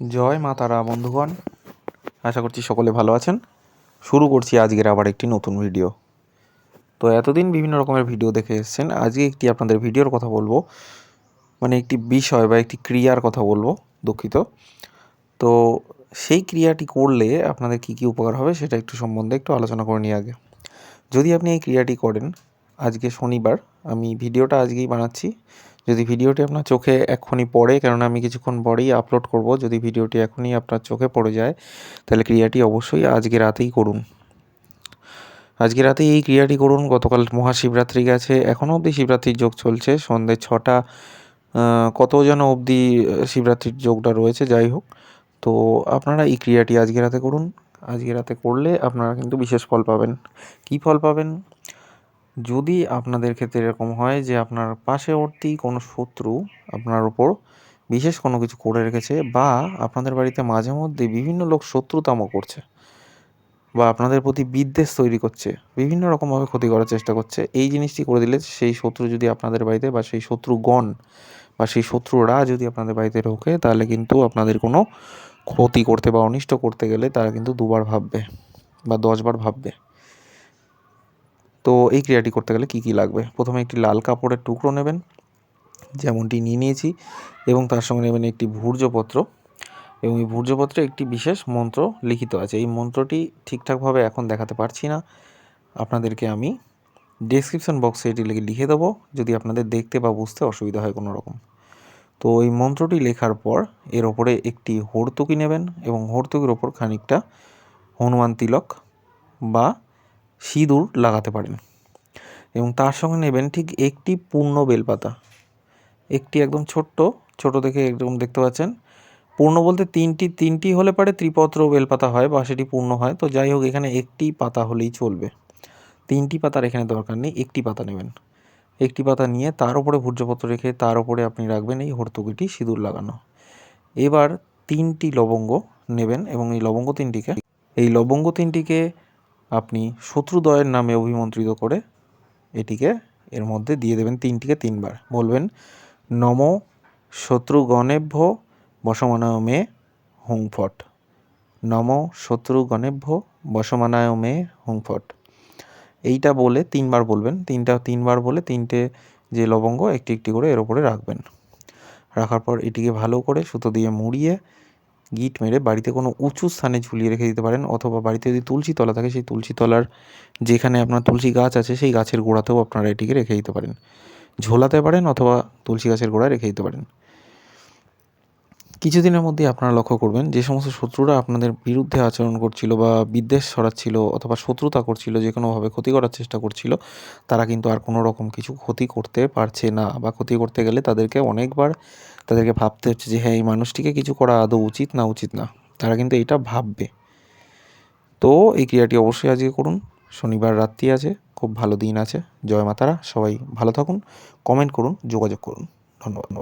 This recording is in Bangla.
জয় মা তারা, বন্ধুগণ। আশা করছি সকলে ভালো আছেন। শুরু করছি আজকের আবার একটি নতুন ভিডিও। তো এতদিন বিভিন্ন রকমের ভিডিও দেখে এসেছেন। আজকে একটি আপনাদের ভিডিওর কথা বলব। মানে একটি বিষয় বা একটি ক্রিয়ার কথা বলব, দুঃখিত। তো সেই ক্রিয়াটি করলে আপনাদের কি কি উপকার হবে সেটা একটু সম্বন্ধে একটু আলোচনা করে নিই আগে। যদি আপনি এই ক্রিয়াটি করেন, আজকে শনিবার আমি ভিডিওটা আজকেই বানাচ্ছি। যদি ভিডিওটি আপনার চোখে এখনই পড়ে, কেননা আমি কিছুক্ষণ পরেই আপলোড করব, যদি ভিডিওটি এখনই আপনার চোখে পড়ে যায়, তাহলে ক্রিয়াটি অবশ্যই আজকে রাতেই করুন। আজকে রাতে এই ক্রিয়াটি করুন। গতকাল মহাশিবরাত্রি গেছে এখনও অবধি শিবরাত্রির যোগ চলছে, সন্ধ্যে ছটা কত যেন অবধি শিবরাত্রির যোগটা রয়েছে, যাই হোক। তো আপনারা এই ক্রিয়াটি আজকে রাতে করুন। আজকে রাতে করলে আপনারা কিন্তু বিশেষ ফল পাবেন। কী ফল পাবেন? যদি আপনাদের ক্ষেত্রে এরকম হয় যে আপনার পাশেবর্তী কোনো শত্রু আপনার ওপর বিশেষ কোনো কিছু করে রেখেছে বা আপনাদের বাড়িতে মাঝে মধ্যে বিভিন্ন লোক শত্রুতাম করছে বা আপনাদের প্রতি বিদ্বেষ তৈরি করছে, বিভিন্ন রকমভাবে ক্ষতি করার চেষ্টা করছে, এই জিনিসটি করে দিলে সেই শত্রু যদি আপনাদের বাড়িতে বা সেই শত্রুগণ বা সেই শত্রুরা যদি আপনাদের বাড়িতে ঢোকে, তাহলে কিন্তু আপনাদের কোনো ক্ষতি করতে বা অনিষ্ট করতে গেলে তারা কিন্তু দুবার ভাববে বা দশবার ভাববে। তো এই ক্রিয়াটি করতে গেলে কী কী লাগবে? প্রথমে একটি লাল কাপড়ের টুকরো নেবেন, যেমনটি নিয়ে নিয়েছি, এবং তার সঙ্গে নেবেন একটি ভূর্জপত্র, এবং এই ভূর্জপত্রে একটি বিশেষ মন্ত্র লিখিত আছে। এই মন্ত্রটি ঠিকঠাকভাবে এখন দেখাতে পারছি না। আপনাদেরকে আমি ডেসক্রিপশন বক্সে এটি লিখে লিখে দেবো, যদি আপনাদের দেখতে বা বুঝতে অসুবিধা হয় কোনো রকম। তো এই মন্ত্রটি লেখার পর এর ওপরে একটি হর্তুকি নেবেন, এবং হর্তুকির ওপর খানিকটা হনুমান তিলক বা সিঁদুর লাগাতে পারেন। এবং তার সঙ্গে নেবেন ঠিক একটি পূর্ণ বেলপাতা। একটি একদম ছোট্ট, ছোট দেখে একদম দেখতে পাচ্ছেন। পূর্ণ বলতে তিনটি তিনটি হলে পারে ত্রিপত্র বেলপাতা হয় বা সেটি পূর্ণ হয়। তো যাই হোক, এখানে একটি পাতা হলেই চলবে। তিনটি পাতার এখানে দরকার নেই, একটি পাতা নেবেন। একটি পাতা নিয়ে তার উপরে ভূর্যপত্র রেখে তার উপরে আপনি রাখবেন এই হর্তুকিটি সিঁদুর লাগানো। এবার তিনটি লবঙ্গ নেবেন এবং এই লবঙ্গ তিনটিকে, এই লবঙ্গ তিনটিকে আপনি শত্রুদয়ের নামে অভিমন্ত্রিত করে এটিকে এর মধ্যে দিয়ে দেবেন তিনটিকে তিনবার। বলবেন, নম শত্রুগণেভ্য বসমানায় মে হুংফট। নম শত্রুগণেভ্য বসমানায় মে হুংফট। এইটা বলে তিনবার বলবেন, তিনটা, তিনবার বলে তিনটে যে লবঙ্গ একটি একটি করে এর ওপরে রাখবেন। রাখার পর এটিকে ভালো করে সুতো দিয়ে মুড়িয়ে গিট মেরে বাড়িতে কোনো উঁচু স্থানে ঝুলিয়ে রেখে দিতে পারেন অথবা বাড়িতে যদি তুলসী তলা থাকে সেই তুলসী তলার যেখানে আপনার তুলসী গাছ আছে সেই গাছের গোড়াতেও আপনারা এটিকে রেখে দিতে পারেন। ঝোলাতে পারেন অথবা তুলসী গাছের গোড়ায় রেখে দিতে পারেন। কিছুদিনের মধ্যেই আপনারা লক্ষ্য করবেন যে সমস্ত শত্রুরা আপনাদের বিরুদ্ধে আচরণ করছিল বা বিদ্বেষ ছড়াচ্ছিল অথবা শত্রুতা করছিল, যে কোনোভাবে ক্ষতি করার চেষ্টা করছিল, তারা কিন্তু আর কোনো রকম কিছু ক্ষতি করতে পারছে না বা ক্ষতি করতে গেলে তাদেরকে অনেকবার তাদেরকে ভাবতে হচ্ছে যে হ্যাঁ এই মানুষটিকে কিছু করা আদৌ উচিত না উচিত না। তারা কিন্তু এইটা ভাববে। তো এই ক্রিয়াটি অবশ্যই আজকে করুন। শনিবার রাত্রি আছে, খুব ভালো দিন আছে। জয় মাতারা, সবাই ভালো থাকুন। কমেন্ট করুন, যোগাযোগ করুন। ধন্যবাদ।